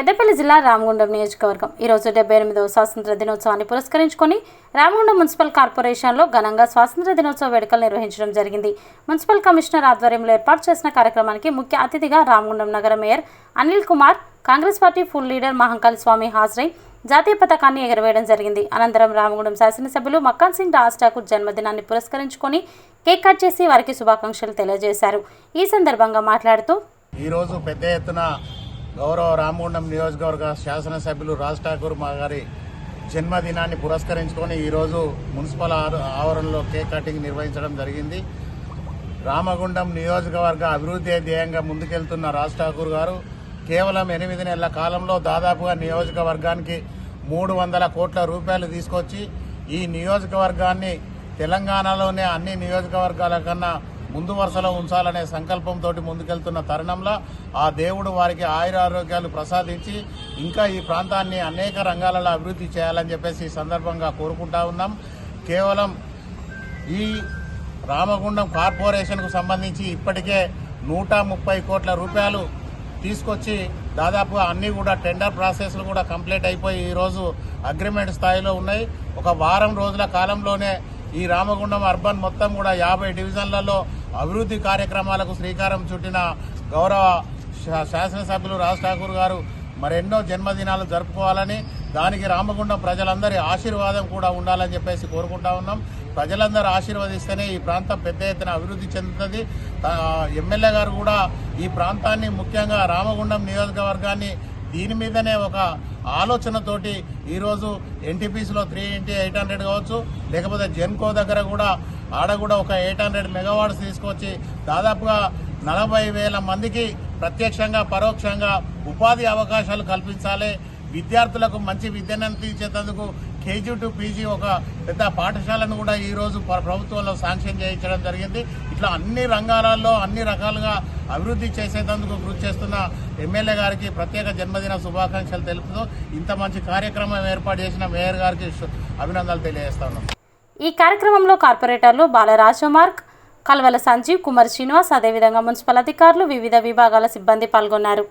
పెద్దపల్లి జిల్లా రామగుండం నియోజకవర్గం. ఈరోజు డెబ్బై ఎనిమిదవ స్వాతంత్ర దినోత్సవాన్ని పురస్కరించుకొని రామగుండం మున్సిపల్ కార్పొరేషన్లో ఘనంగా స్వాతంత్ర దినోత్సవ వేడుకలు నిర్వహించడం జరిగింది. మున్సిపల్ కమిషనర్ ఆధ్వర్యంలో ఏర్పాటు చేసిన కార్యక్రమానికి ముఖ్య అతిథిగా రామగుండం నగర mayor Anil Kumar Congress party full leader Mahankali Swamy హాజరై జాతీయ పతాకాన్ని ఎగరవేయడం జరిగింది. అనంతరం రామగుండం శాసనసభ్యులు మక్కాన్ సింగ్ రాజ్ ఠాకూర్ జన్మదినాన్ని పురస్కరించుకొని కేక్ కట్ చేసి వారికి శుభాకాంక్షలు తెలియజేశారు. ఈ సందర్భంగా మాట్లాడుతూ ఈరోజు పెద్ద ఎత్తున గౌరవ రామగుండం నియోజకవర్గ శాసనసభ్యులు రాజ్ ఠాకూర్ మా గారి జన్మదినాన్ని పురస్కరించుకొని ఈరోజు మున్సిపల్ ఆవరణలో కేక్ కటింగ్ నిర్వహించడం జరిగింది. రామగుండం నియోజకవర్గ అభివృద్ధి ధ్యేయంగా ముందుకెళ్తున్న రాజ్ ఠాకూర్ గారు కేవలం ఎనిమిది నెలల కాలంలో దాదాపుగా నియోజకవర్గానికి మూడు వందల కోట్ల రూపాయలు తీసుకొచ్చి ఈ నియోజకవర్గాన్ని తెలంగాణలోనే అన్ని నియోజకవర్గాల కన్నా ముందు వరుసలో ఉంచాలనే సంకల్పంతో ముందుకెళ్తున్న తరుణంలో ఆ దేవుడు వారికి ఆయురారోగ్యాలు ప్రసాదించి ఇంకా ఈ ప్రాంతాన్ని అనేక రంగాలలో అభివృద్ధి చేయాలని చెప్పేసి ఈ సందర్భంగా కోరుకుంటా ఉన్నాం. కేవలం ఈ రామగుండం కార్పొరేషన్కు సంబంధించి ఇప్పటికే నూట ముప్పై కోట్ల రూపాయలు తీసుకొచ్చి దాదాపుగా అన్నీ కూడా టెండర్ ప్రాసెస్లు కూడా కంప్లీట్ అయిపోయి ఈరోజు అగ్రిమెంట్ స్థాయిలో ఉన్నాయి. ఒక వారం రోజుల కాలంలోనే ఈ రామగుండం అర్బన్ మొత్తం కూడా యాభై డివిజన్లలో అభివృద్ధి కార్యక్రమాలకు శ్రీకారం చుట్టిన గౌరవ శా- శాసనసభ్యులు రాజ్ ఠాకూర్ గారు మరెన్నో జన్మదినాలు జరుపుకోవాలని దానికి రామగుండం ప్రజలందరి ఆశీర్వాదం కూడా ఉండాలని చెప్పేసి కోరుకుంటా ఉన్నాం. ప్రజలందరూ ఆశీర్వదిస్తేనే ఈ ప్రాంతం పెద్ద ఎత్తున అభివృద్ధి చెందుతుంది. ఎమ్మెల్యే గారు కూడా ఈ ప్రాంతాన్ని ముఖ్యంగా రామగుండం నియోజకవర్గాన్ని దీని మీదనే ఒక ఆలోచనతోటి ఈరోజు ఎన్టీపీసీలో త్రీ ఇంటి ఎయిట్ హండ్రెడ్ కావచ్చు లేకపోతే జెన్కో దగ్గర కూడా ఆడ కూడా ఒక ఎయిట్ హండ్రెడ్ మెగావాట్స్ తీసుకొచ్చి దాదాపుగా నలభై వేల మందికి ప్రత్యక్షంగా పరోక్షంగా ఉపాధి అవకాశాలు కల్పించాలి. విద్యార్థులకు మంచి విద్యను అందించేందుకు కేజీ టు పీజీ ఒక పెద్ద పాఠశాలను కూడా ఈరోజు ప్రభుత్వంలో శాంక్షన్ చేయించడం జరిగింది. ఇట్లా అన్ని రంగాలలో అన్ని రకాలుగా అభివృద్ధి చేసేందుకు కృషి చేస్తున్న ఎమ్మెల్యే గారికి ప్రత్యేక జన్మదిన శుభాకాంక్షలు తెలుపుతూ ఇంత మంచి కార్యక్రమం ఏర్పాటు చేసిన మేయర్ గారికి అభినందనలు తెలియజేస్తాను ఈ కార్యక్రమంలో కార్పొరేటర్లు బాలరాజమార్క్ కల్వల సంజీవ్ కుమార్ శ్రీనివాస్ అదేవిధంగా మున్సిపల్ అధికారులు వివిధ విభాగాల సిబ్బంది పాల్గొన్నారు.